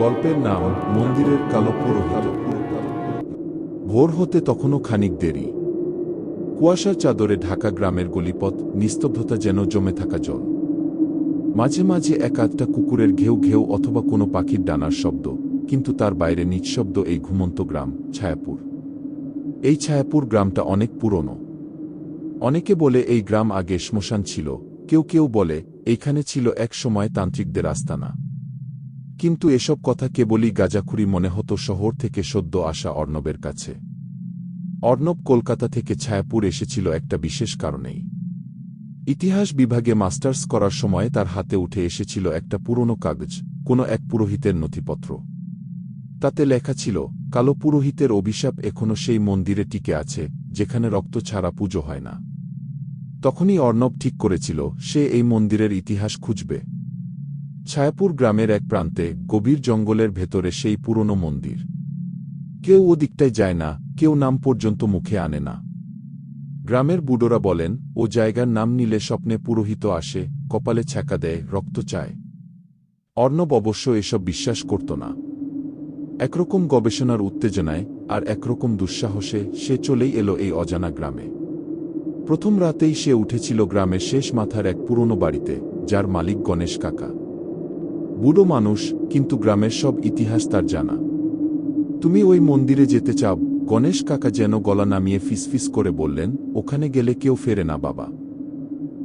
গল্পের নাম মন্দিরের কালো পুরোহিত। ভোর হতে তখনও খানিক দেরি। কুয়াশার চাদরে ঢাকা গ্রামের গলিপথ নিস্তব্ধতা যেন জমে থাকা জল। মাঝে মাঝে এক আধটা কুকুরের ঘেউ ঘেউ অথবা কোনো পাখির ডানার শব্দ, কিন্তু তার বাইরে নিঃশব্দ এই ঘুমন্ত গ্রাম, ছায়াপুর। এই ছায়াপুর গ্রামটা অনেক পুরনো। অনেকে বলে এই গ্রাম আগে শ্মশান ছিল, কেউ কেউ বলে, এইখানে ছিল এক সময় তান্ত্রিকদের আস্তানা। কিন্তু এসব কথা কেবলই গাজাখুরি মনে হতো শহর থেকে সদ্য আসা অর্ণবের কাছে। অর্ণব কলকাতা থেকে ছায়াপুর এসেছিল একটা বিশেষ কারণেই। ইতিহাস বিভাগে মাস্টার্স করার সময় তার হাতে উঠে এসেছিল একটা পুরনো কাগজ, কোনো এক পুরোহিতের নথিপত্র। তাতে লেখা ছিল, কালো পুরোহিতের অভিশাপ এখনও সেই মন্দিরে টিকে আছে, যেখানে রক্ত ছাড়া পুজো হয় না। তখনই অর্ণব ঠিক করেছিল, সে এই মন্দিরের ইতিহাস খুঁজবে। ছায়াপুর গ্রামের এক প্রান্তে গভীর জঙ্গলের ভেতরে সেই পুরনো মন্দির। কেউ ওদিকটায় যায় না, কেউ নাম পর্যন্ত মুখে আনে না। গ্রামের বুডোরা বলেন, ও জায়গার নাম নিলে স্বপ্নে পুরোহিত আসে, কপালে ছ্যাঁকা দেয়, রক্ত চায়। অর্ণব অবশ্য এসব বিশ্বাস করত না। একরকম গবেষণার উত্তেজনায় আর একরকম দুঃসাহসে সে চলেই এলো এই অজানা গ্রামে। প্রথম রাতেই সে উঠেছিল গ্রামের শেষ মাথার এক পুরনো বাড়িতে, যার মালিক গণেশ কাকা। বুড়ো মানুষ, কিন্তু গ্রামের সব ইতিহাস তার জানা। তুমি ওই মন্দিরে যেতে চাও, গণেশ কাকা যেন গলা নামিয়ে ফিসফিস করে বললেন, ওখানে গেলে কেউ ফেরে না বাবা।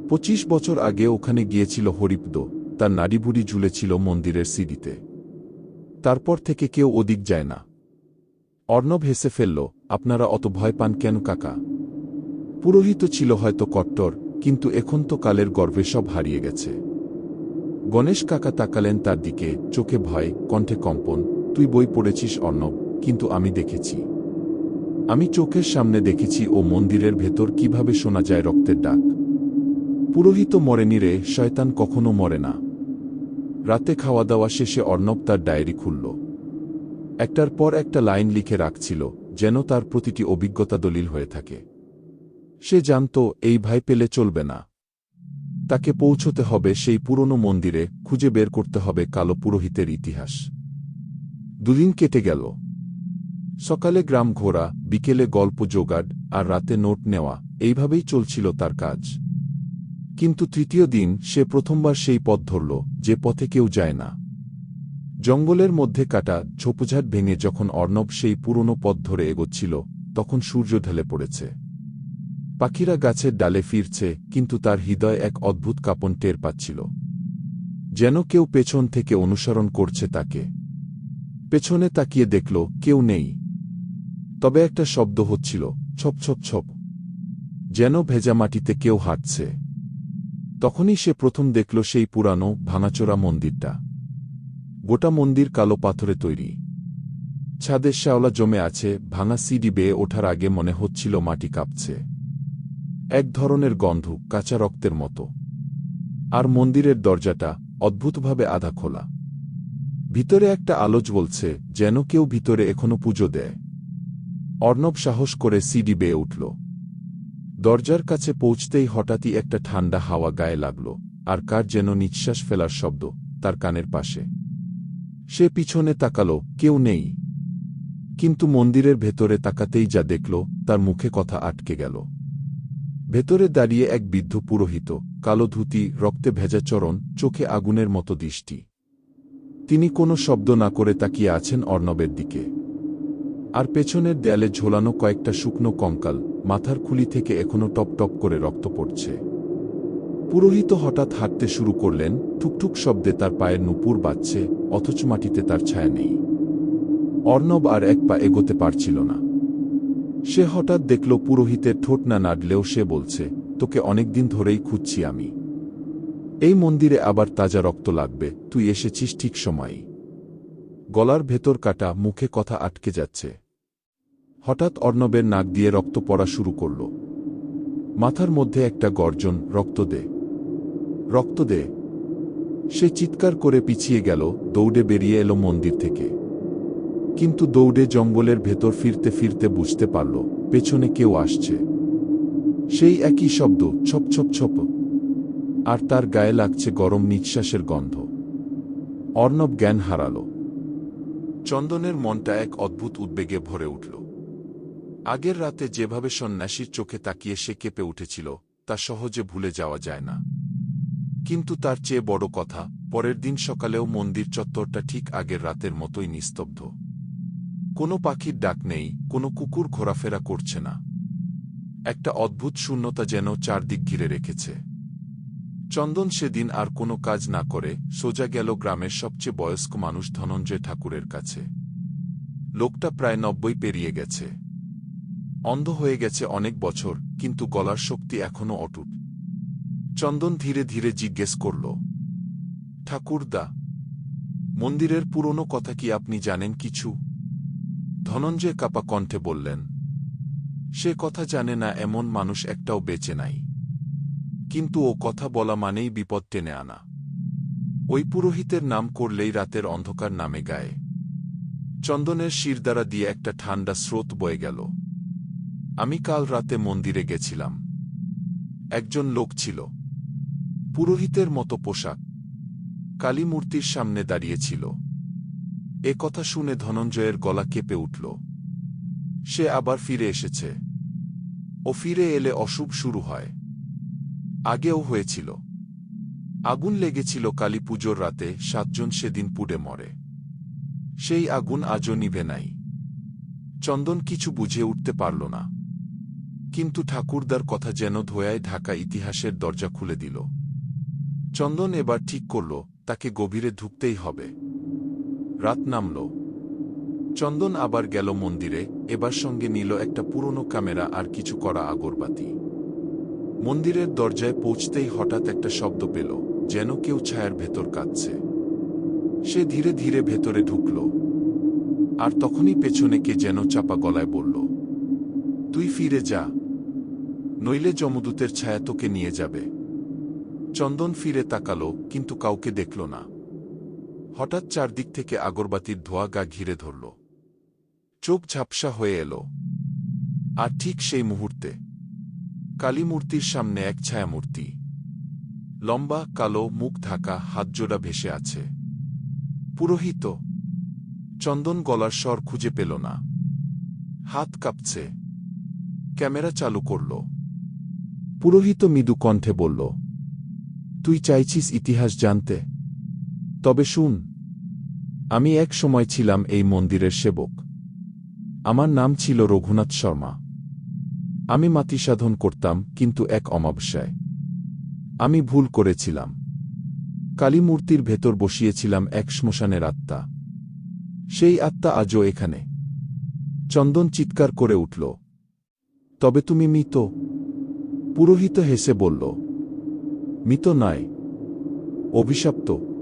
পঁচিশ বছর আগে ওখানে গিয়েছিল হরিপদ, তার নাড়িভুড়ি ঝুলেছিল মন্দিরের সিঁড়িতে। তারপর থেকে কেউ ওদিক যায় না। অর্ণব হেসে ফেলল, আপনারা অত ভয় পান কেন কাকা? পুরোহিত ছিল হয়তো কট্টর, কিন্তু এখন তো কালের গর্ভে সব হারিয়ে গেছে। গণেশ কাকা তাকালেন তার দিকে, চোখে ভয়, কণ্ঠে কম্পন, তুই বই পড়েছিস অর্ণব, কিন্তু আমি দেখেছি। আমি চোখের সামনে দেখেছি ও মন্দিরের ভেতর কীভাবে শোনা যায় রক্তের ডাক। পুরোহিত মরেনি রে, শয়তান কখনো মরে না। রাতে খাওয়া দাওয়া শেষে অর্ণব তার ডায়েরি খুলল। একটার পর একটা লাইন লিখে রাখছিল, যেন তার প্রতিটি অভিজ্ঞতা দলিল হয়ে থাকে। সে জানত, এই ভাই পেলে চলবে না। তাকে পৌঁছতে হবে সেই পুরনো মন্দিরে, খুঁজে বের করতে হবে কালো পুরোহিতের ইতিহাস। দুদিন কেটে গেল। সকালে গ্রাম ঘোরা, বিকেলে গল্প জোগাড়, আর রাতে নোট নেওয়া, এইভাবেই চলছিল তার কাজ। কিন্তু তৃতীয় দিন সে প্রথমবার সেই পথ ধরল, যে পথে কেউ যায় না। জঙ্গলের মধ্যে কাটা ঝোপঝাট ভেঙে যখন অর্ণব সেই পুরনো পথ ধরে এগোচ্ছিল, তখন সূর্য ঢেলে পড়েছে। পাখিরা গাছের ডালে ফিরছে, কিন্তু তার হৃদয় এক অদ্ভুত কাপন টের পাচ্ছিল। যেন কেউ পেছন থেকে অনুসরণ করছে তাকে। পেছনে তাকিয়ে দেখল, কেউ নেই। তবে একটা শব্দ হচ্ছিল, ছপ ছপ ছপ। যেন ভেজা মাটিতে কেউ হাঁটছে। তখনই সে প্রথম দেখল সেই পুরানো, ভাঙাচোরা মন্দিরটা। গোটা মন্দির কালো পাথরে তৈরি। ছাদের শ্যাওলা জমে আছে, ভাঙা সিডি বেয়ে ওঠার আগে মনে হচ্ছিল মাটি কাঁপছে। এক ধরনের গন্ধ কাঁচা রক্তের মতো। আর মন্দিরের দরজাটা অদ্ভুতভাবে আধা খোলা। ভিতরে একটা আলোচ বলছে যেন কেউ ভিতরে এখনও পুজো দেয়। অর্ণব সাহস করে সিডি বেয়ে উঠল। দরজার কাছে পৌঁছতেই হঠাৎই একটা ঠান্ডা হাওয়া গায়ে লাগল, আর কার যেন নিঃশ্বাস ফেলার শব্দ তার কানের পাশে। সে পিছনে তাকাল, কেউ নেই। কিন্তু মন্দিরের ভেতরে তাকাতেই যা দেখল, তার মুখে কথা আটকে গেল। ভেতরে দাঁড়িয়ে এক বৃদ্ধ পুরোহিত, কালো ধুতি, রক্তে ভেজা চরণ, চোখে আগুনের মতো দৃষ্টি। তিনি কোনো শব্দ না করে তাকিয়ে আছেন অর্ণবের দিকে। আর পেছনের দেয়ালে ঝোলানো কয়েকটা শুকনো কঙ্কাল, মাথার খুলি থেকে এখনও টপ টপ করে রক্ত পড়ছে। পুরোহিত হঠাৎ হাঁটতে শুরু করলেন, ঠুকঠুক শব্দে তার পায়ের নুপুর বাজছে, অথচ মাটিতে তার ছায়া নেই। অর্ণব আর এক পা এগোতে পারছিল না। সে হঠাৎ দেখল পুরোহিতের ঠোঁট না নাড়লেও সে বলছে, তোকে অনেকদিন ধরেই খুঁজছি আমি। এই মন্দিরে আবার তাজা রক্ত লাগবে, তুই এসেছিস ঠিক সময়ই। গলার ভেতর কাটা, মুখে কথা আটকে যাচ্ছে। হঠাৎ অর্ণবের নাক দিয়ে রক্ত পড়া শুরু করল। মাথার মধ্যে একটা গর্জন, রক্ত দে। রক্ত দে। সে চিৎকার করে পিছিয়ে গেল, দৌড়ে বেরিয়ে এলো মন্দির থেকে। কিন্তু দৌড়ে জঙ্গলের ভেতর ফিরতে ফিরতে বুঝতে পারল, পেছনে কেউ আসছে। সেই একই শব্দ, ছপ ছপ ছপ। আর তার গায়ে লাগছে গরম নিঃশ্বাসের গন্ধ। অর্ণব জ্ঞান হারাল। চন্দনের মনটা এক অদ্ভুত উদ্বেগে ভরে উঠল। আগের রাতে যেভাবে সন্ন্যাসীর চোখে তাকিয়ে সে কেঁপে উঠেছিল, তা সহজে ভুলে যাওয়া যায় না। কিন্তু তার চেয়ে বড় কথা, পরের দিন সকালেও মন্দির চত্বরটা ঠিক আগের রাতের মতোই নিস্তব্ধ। কোনো পাখির ডাক নেই, কোনো কুকুর ঘোরাফেরা করছে না। একটা অদ্ভুত শূন্যতা যেন চারদিক ঘিরে রেখেছে। চন্দন সেদিন আর কোনো কাজ না করে সোজা গেল গ্রামের সবচেয়ে বয়স্ক মানুষ ধনঞ্জয় ঠাকুরের কাছে। লোকটা প্রায় নব্বই পেরিয়ে গেছে। অন্ধ হয়ে গেছে অনেক বছর, কিন্তু গলার শক্তি এখনও অটুট। চন্দন ধীরে ধীরে জিজ্ঞেস করল, ঠাকুরদা, মন্দিরের পুরনো কথা কি আপনি জানেন কিছু? ধনঞ্জয় কাপা কণ্ঠে বললেন, সে কথা জানে না এমন মানুষ একটাও বেঁচে নাই। কিন্তু ও কথা বলা মানেই বিপদ টেনে আনা। ওই পুরোহিতের নাম করলেই রাতের অন্ধকার নামে গায়ে। চন্দনের শিরদারা দিয়ে একটা ঠান্ডা স্রোত বয়ে গেল। আমি কাল রাতে মন্দিরে গেছিলাম। একজন লোক ছিল। পুরোহিতের মতো পোশাক। কালী মূর্তির সামনে দাঁড়িয়েছিল এ কথা শুনে ধনঞ্জয়ের গলা কেঁপে উঠল। সে আবার ফিরে এসেছে। ও ফিরে এলে অশুভ শুরু হয়। আগেও হয়েছিল। আগুন লেগেছিল কালী পুজোর রাতে, সাতজন সেদিন পুড়ে মরে। সেই আগুন আজও নিভে নাই। চন্দন কিছু বুঝে উঠতে পারল না। কিন্তু ঠাকুরদার কথা যেন ধোয়ায় ঢাকা ইতিহাসের দরজা খুলে দিল। চন্দন এবার ঠিক করল, তাকে গভীরে ঢুকতেই হবে। রাত নামল। চন্দন আবার গেল মন্দিরে, এবার সঙ্গে নিল একটা পুরনো ক্যামেরা আর কিছু করা আগরবাতি। মন্দিরের দরজায় পৌঁছতেই হঠাৎ একটা শব্দ পেল, যেন কেউ ছায়ার ভেতর কাঁদছে। সে ধীরে ধীরে ভেতরে ঢুকল। আর তখনই পেছনে কে যেন চাপা গলায় বলল, তুই ফিরে যা। নইলে যমদূতের ছায়া তোকে নিয়ে যাবে। চন্দন ফিরে তাকালো, কিন্তু কাউকে দেখল না। হঠাৎ চারদিক থেকে আগরবাতির ধোয়া গা ঘিরে ধরল। চোখ ঝাপসা হয়ে এলো। আর ঠিক সেই মুহূর্তে কালী মূর্তির সামনে এক ছায়ামূর্তি। লম্বা, কালো, মুখ ঢাকা হাতজোড়া ভেসে আছে। পুরোহিত, চন্দন গলার স্বর খুঁজে পেল না। হাত কাঁপছে। ক্যামেরা চালু করল। পুরোহিত মৃদু কণ্ঠে বলল, তুই চাইছিস ইতিহাস জানতে? তবে শুন, আমি এক সময় ছিলাম এই মন্দিরের সেবক। আমার নাম ছিল রঘুনাথ শর্মা। আমি মাতি সাধন করতাম, কিন্তু এক অমাবস্যায়। আমি ভুল করেছিলাম। কালী মূর্তির ভেতর বসিয়েছিলাম এক শ্মশানের আত্মা। সেই আত্মা আজও এখানে। চন্দন চিৎকার করে উঠল। তবে তুমি মৃত। পুরোহিত হেসে বলল, মৃত নয় অভিশপ্ত।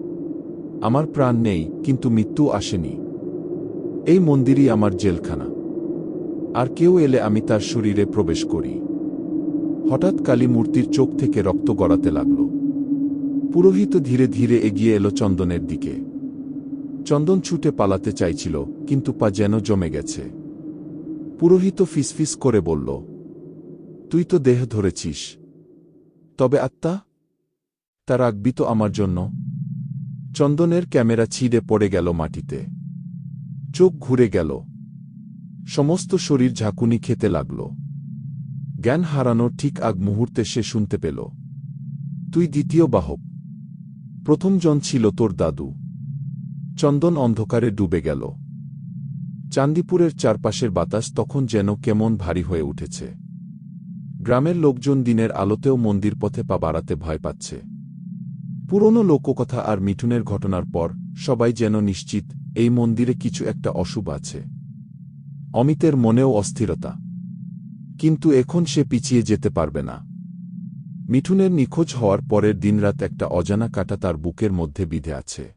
আমার প্রাণ নেই, কিন্তু মৃত্যু আসেনি। এই মন্দিরই আমার জেলখানা। আর কেউ এলে আমি তার শরীরে প্রবেশ করি। হঠাৎ কালী মূর্তির চোখ থেকে রক্ত গড়াতে লাগল। পুরোহিত ধীরে ধীরে এগিয়ে এলো চন্দনের দিকে। চন্দন ছুটে পালাতে চাইছিল, কিন্তু পা যেন জমে গেছে। পুরোহিত ফিসফিস করে বলল, তুই তো দেহ ধরেছিস। তবে আত্মা? তা রাখবি তো আমার জন্য। চন্দনের ক্যামেরা ছিঁড়ে পড়ে গেল মাটিতে। চোখ ঘুরে গেল। সমস্ত শরীর ঝাঁকুনি খেতে লাগল। জ্ঞান হারানোর ঠিক আগ মুহূর্তে সে শুনতে পেল। তুই দ্বিতীয় বাহক। প্রথমজন ছিল তোর দাদু। চন্দন অন্ধকারে ডুবে গেল। চান্দিপুরের চারপাশের বাতাস তখন যেন কেমন ভারী হয়ে উঠেছে। গ্রামের লোকজন দিনের আলোতেও মন্দির পথে পা বাড়াতে ভয় পাচ্ছে। পুরনো লোককথা আর মিঠুনের ঘটনার পর সবাই যেন নিশ্চিত এই মন্দিরে কিছু একটা অশুভ আছে। অমিতের মনেও অস্থিরতা। কিন্তু এখন সে পিছিয়ে যেতে পারবে না। মিঠুনের নিখোঁজ হওয়ার পরের দিনরাত একটা অজানা কাটা তার বুকের মধ্যে বিধে আছে।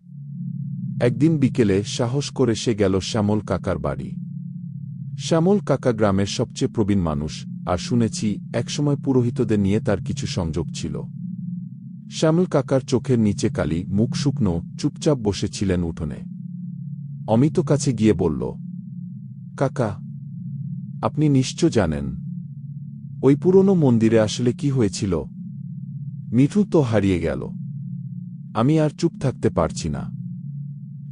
একদিন বিকেলে সাহস করে সে গেল শ্যামল কাকার বাড়ি। শ্যামল কাকা গ্রামের সবচেয়ে প্রবীণ মানুষ, আর শুনেছি একসময় পুরোহিতদের নিয়ে তার কিছু সংযোগ ছিল। শ্যামল কাকার চোখের নিচে কালি, মুখ শুকনো, চুপচাপ বসেছিলেন উঠোনে। অমিত কাছে গিয়ে বলল, কাকা, আপনি নিশ্চয় জানেন, ওই পুরনো মন্দিরে আসলে কি হয়েছিল? মিঠু তো হারিয়ে গেল। আমি আর চুপ থাকতে পারছি না।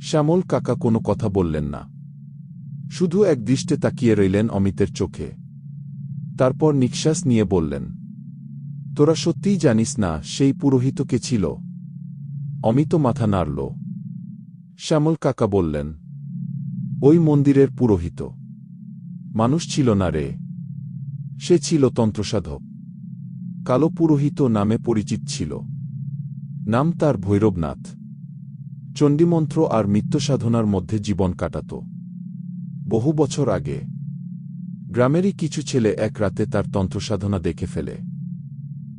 শ্যামল কাকা কোনো কথা বললেন না। শুধু এক দৃষ্টে তাকিয়ে রইলেন অমিতের চোখে। তারপর নিঃশ্বাস নিয়ে বললেন তোরা সত্যিই জানিস না, সেই পুরোহিত কে ছিল? অমিত মাথা নাড়ল। শ্যামল কাকা বললেন, ওই মন্দিরের পুরোহিত। মানুষ ছিল না রে। সে ছিল তন্ত্রসাধক। কালো পুরোহিত নামে পরিচিত ছিল। নাম তার ভৈরবনাথ। চণ্ডীমন্ত্র আর সাধনার মধ্যে জীবন কাটাত। বহু বছর আগে। গ্রামেরই কিছু ছেলে এক রাতে তার তন্ত্রসাধনা দেখে ফেলে।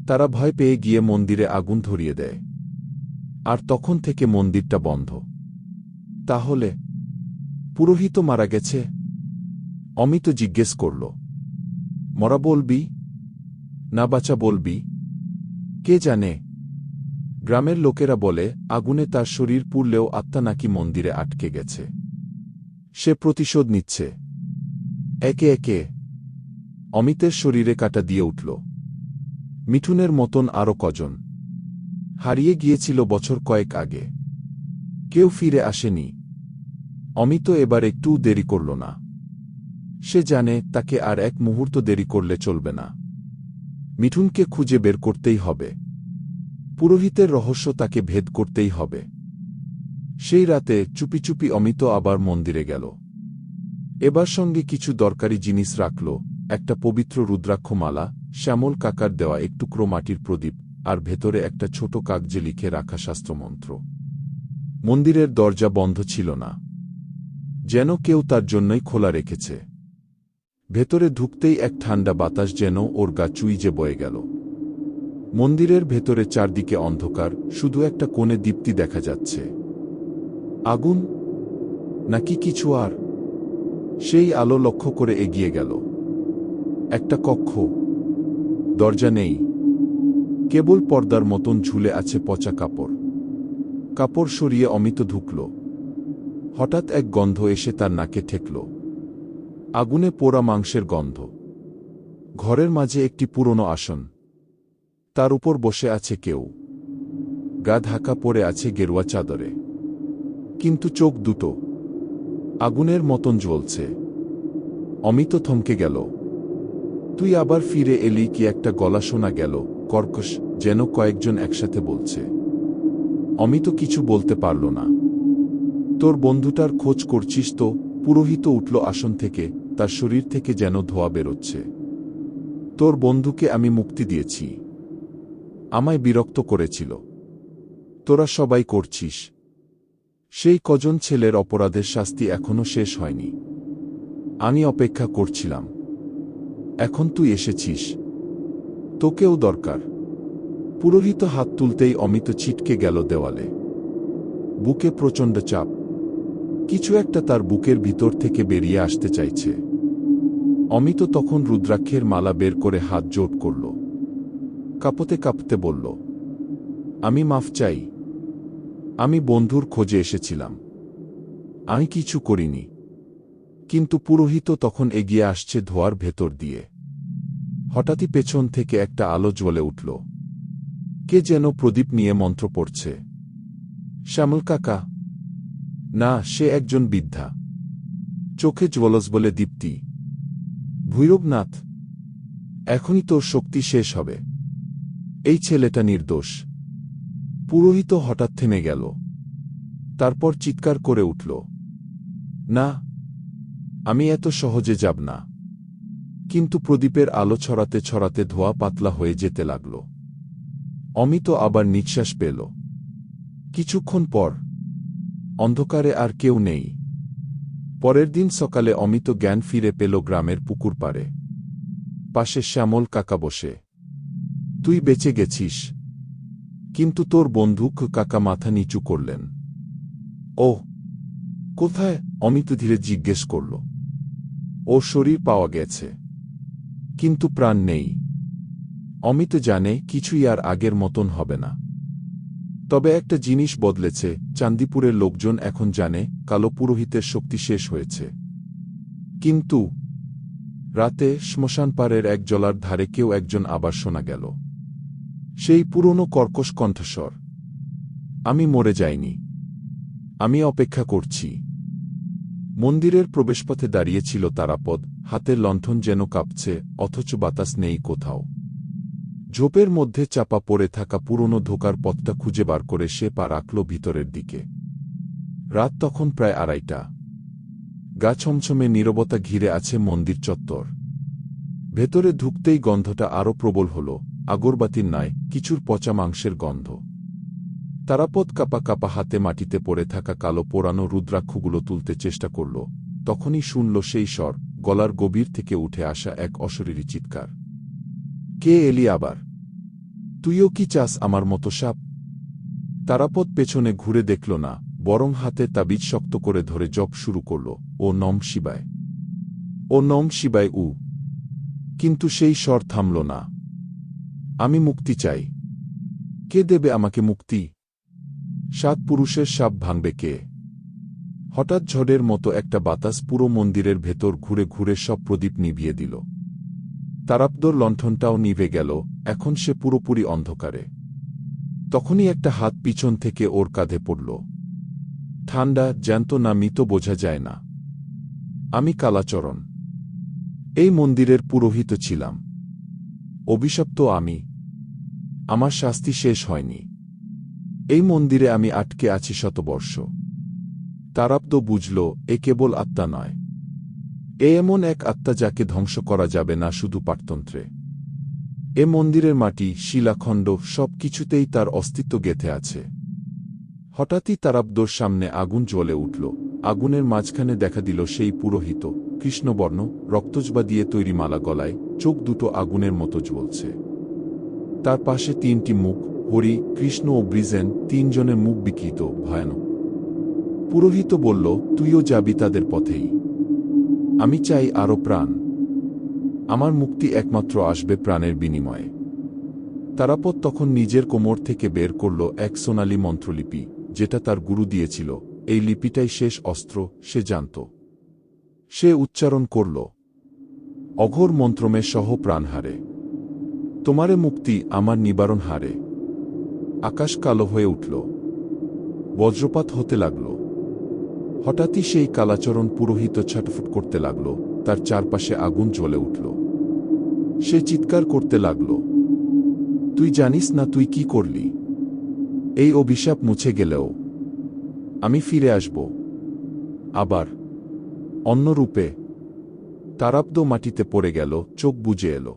তারা ভয় পেয়ে গিয়ে মন্দিরে আগুন ধরিয়ে দেয়। আর তখন থেকে মন্দিরটা বন্ধ। তাহলে? পুরোহিত মারা গেছে। অমিত জিজ্ঞেস করল, মরা বলবি? না বাঁচা বলবি? কে জানে? গ্রামের লোকেরা বলে, আগুনে তার শরীর পুড়লেও আত্মা নাকি মন্দিরে আটকে গেছে। সে প্রতিশোধ নিচ্ছে। একে একে অমিতের শরীরে কাটা দিয়ে উঠল। মিঠুনের মতন আরও কজন। হারিয়ে গিয়েছিল বছর কয়েক আগে। কেউ ফিরে আসেনি। অমিত এবার একটু দেরি করল না। সে জানে তাকে আর এক মুহূর্ত দেরি করলে চলবে না। মিঠুনকে খুঁজে বের করতেই হবে। পুরোহিতের রহস্য তাকে ভেদ করতেই হবে। সেই রাতে চুপি চুপি অমিত আবার মন্দিরে গেল। এবার সঙ্গে কিছু দরকারি জিনিস রাখল, একটা পবিত্র রুদ্রাক্ষমালা শ্যামল কাকার দেওয়া একটুকরো মাটির প্রদীপ আর ভেতরে একটা ছোট কাগজে লিখে রাখা শাস্ত্রমন্ত্র। মন্দিরের দরজা বন্ধ ছিল না। যেন কেউ তার জন্যই খোলা রেখেছে। ভেতরে ঢুকতেই এক ঠান্ডা বাতাস যেন ওর গা চুইজে বয়ে গেল। মন্দিরের ভেতরে চারদিকে অন্ধকার, শুধু একটা কোণে দীপ্তি দেখা যাচ্ছে। আগুন? নাকি কিছু আর? সেই আলো লক্ষ্য করে এগিয়ে গেল। একটা কক্ষ। দরজা নেই। কেবল পর্দার মতন ঝুলে আছে পচা কাপড়। কাপড় সরিয়ে অমিত ঢুকল। হঠাৎ এক গন্ধ এসে তার নাকে ঠেকল। আগুনে পোড়া মাংসের গন্ধ। ঘরের মাঝে একটি পুরনো আসন। তার উপর বসে আছে কেউ। গা ঢাকা পড়ে আছে গেরুয়া চাদরে। কিন্তু চোখ দুটো। আগুনের মতন জ্বলছে। অমিত থমকে গেল। তুই আবার ফিরে এলি কি একটা গলা শোনা গেল, কর্কশ, যেন কয়েকজন একসাথে বলছে। অমিত কিছু বলতে পারল না। তোর বন্ধুটার খোঁজ করছিস তো, পুরোহিত উঠল আসন থেকে, তার শরীর থেকে যেন ধোয়া বেরোচ্ছে। তোর বন্ধুকে আমি মুক্তি দিয়েছি। আমায় বিরক্ত করেছিল। তোরা সবাই করছিস। সেই কজন ছেলের অপরাধের শাস্তি এখনও শেষ হয়নি। আমি অপেক্ষা করছিলাম। এখন তুই এসেছিস। তোকেও দরকার। পুরোহিত হাত তুলতেই অমিত ছিটকে গেল দেওয়ালে। বুকে প্রচণ্ড চাপ। কিছু একটা তার বুকের ভিতর থেকে বেরিয়ে আসতে চাইছে। অমিত তখন রুদ্রাক্ষের মালা বের করে হাত জোট করল। কাঁপতে কাঁপতে বলল, আমি মাফ চাই। আমি বন্ধুর খোঁজে এসেছিলাম। আমি কিছু করিনি। কিন্তু পুরোহিত তখন এগিয়ে আসছে ধোয়ার ভেতর দিয়ে। হঠাৎই পেছন থেকে একটা আলো জ্বলে উঠল। কে যেন প্রদীপ নিয়ে মন্ত্র পড়ছে। শ্যামল কাকা। না, সে একজন বৃদ্ধা। চোখে জ্বলস বলে দীপ্তি। ভৈরবনাথ, এখনই তোর শক্তি শেষ হবে। এই ছেলেটা নির্দোষ। পুরোহিত হঠাৎ থেমে গেল। তারপর চিৎকার করে উঠল। না আমি এত সহজে যাব না। কিন্তু প্রদীপের আলো ছড়াতে ছড়াতে ধোয়া পাতলা হয়ে যেতে লাগল। অমিত আবার নিঃশ্বাস পেল। কিছুক্ষণ পর। অন্ধকারে আর কেউ নেই। পরের দিন সকালে অমিত জ্ঞান ফিরে পেল গ্রামের পুকুর পাড়ে। পাশে শ্যামল কাকা বসে। তুই বেঁচে গেছিস। কিন্তু তোর বন্ধু কাকা মাথা নিচু করলেন। ও কোথায়? অমিত ধীরে জিজ্ঞেস করল। ও শরীর পাওয়া গেছে। কিন্তু প্রাণ নেই। অমিত জানে কিছুই আর আগের মতন হবে না। তবে একটা জিনিস বদলেছে, চান্দিপুরের লোকজন এখন জানে কালো পুরোহিতের শক্তি শেষ হয়েছে। কিন্তু রাতে শ্মশানপাড়ের এক জলার ধারে কেউ একজন আবার শোনা গেল। সেই পুরনো কর্কশ কণ্ঠস্বর। আমি মরে যাইনি। আমি অপেক্ষা করছি। মন্দিরের প্রবেশপথে দাঁড়িয়েছিল তারাপদ হাতের লণ্ঠন যেন কাঁপছে, অথচ বাতাস নেই কোথাও। ঝোপের মধ্যে চাপা পড়ে থাকা পুরনো ধোকার পথটা খুঁজে বার করে সে পা রাখল ভিতরের দিকে। রাত তখন প্রায় আড়াইটা। গা ছমছমে নীরবতা ঘিরে আছে মন্দির চত্বর। ভেতরে ঢুকতেই গন্ধটা আরও প্রবল হল আগরবাতির নয় কিছুর পচা মাংসের গন্ধ। তারাপদ কাপা কাপা হাতে মাটিতে পড়ে থাকা কালো পোড়ানো রুদ্রাক্ষগুলো তুলতে চেষ্টা করল। তখনই শুনল সেই স্বর, গলার গভীর থেকে উঠে আসা এক অশরীরী চিৎকার। কে এলি আবার? তুইও কি চাস আমার মতো সাপ? তারাপদ পেছনে ঘুরে দেখল না, বরং হাতে তাবিজ শক্ত করে ধরে জপ শুরু করল, ও নম শিবায়। ও নম শিবায় উ। কিন্তু সেই স্বর থামল না। আমি মুক্তি চাই। কে দেবে আমাকে মুক্তি? সাত পুরুষের সাপ ভাঙবে কে? হঠাৎ ঝড়ের মতো একটা বাতাস পুরো মন্দিরের ভেতর ঘুরে ঘুরে সব প্রদীপ নিভিয়ে দিল। তারাপদর লণ্ঠনটাও নিভে গেল, এখন সে পুরোপুরি অন্ধকারে। তখনই একটা হাত পিছন থেকে ওর কাঁধে পড়ল। ঠান্ডা জ্যান্ত না মৃত বোঝা যায় না। আমি কালাচরণ। এই মন্দিরের পুরোহিত ছিলাম। অভিশপ্ত আমি। আমার শাস্তি শেষ হয়নি। এই মন্দিরে আমি আটকে আছি শতবর্ষ। তারাব্দ বুঝল, এ কেবল আত্মা নয়। এ এমন এক আত্মা যাকে ধ্বংস করা যাবে না শুধু পাঠতন্ত্রে এ মন্দিরের মাটি, শিলাখণ্ড সব কিছুতেই তার অস্তিত্ব গেথে আছে। হঠাৎই তারাব্দর সামনে আগুন জ্বলে উঠল। আগুনের মাঝখানে দেখা দিল সেই পুরোহিত, কৃষ্ণবর্ণ, রক্তজবা দিয়ে তৈরি মালা গলায় চোখ দুটো আগুনের মতো জ্বলছে। তার পাশে তিনটি মুখ হরি কৃষ্ণ ও ব্রিজেন তিনজনের মুখ বিকৃত, ভয়ানক। পুরোহিত বলল, তুইও যাবি তাদের পথেই। আমি চাই আরও প্রাণ। আমার মুক্তি একমাত্র আসবে প্রাণের বিনিময়ে। তারাপদ তখন নিজের কোমর থেকে বের করল এক সোনালী মন্ত্রলিপি, যেটা তার গুরু দিয়েছিল। এই লিপিটাই শেষ অস্ত্র, সে জানত। সে উচ্চারণ করল, অঘোর মন্ত্রমে সহ প্রাণ হারে। তোমারে মুক্তি, আমার নিবারণ হারে। আকাশ কালো হয়ে উঠল। বজ্রপাত হতে লাগল। হঠাৎই সেই কালাচরণ পুরোহিত ছটফুট করতে লাগল, তার চারপাশে আগুন জ্বলে উঠল। সে চিৎকার করতে লাগল। তুই জানিস না তুই কি করলি? এই অভিশাপ মুছে গেলেও আমি ফিরে আসব। আবার অন্য রূপে তারাব্দ মাটিতে পড়ে গেল, চোখ বুঝে এল।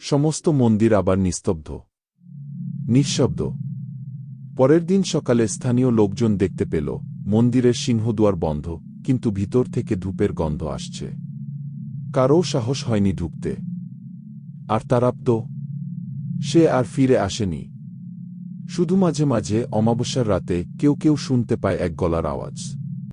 সমস্ত মন্দির আবার নিস্তব্ধ। নিঃশব্দ। পরের দিন সকালে স্থানীয় লোকজন দেখতে পেল, মন্দিরের সিংহদুয়ার বন্ধ, কিন্তু ভিতর থেকে ধূপের গন্ধ আসছে। কারও সাহস হয়নি ঢুকতে। আর তারাব্দ সে আর ফিরে আসেনি। শুধু মাঝে মাঝে অমাবস্যার রাতে কেউ কেউ শুনতে পায় এক গলার আওয়াজ।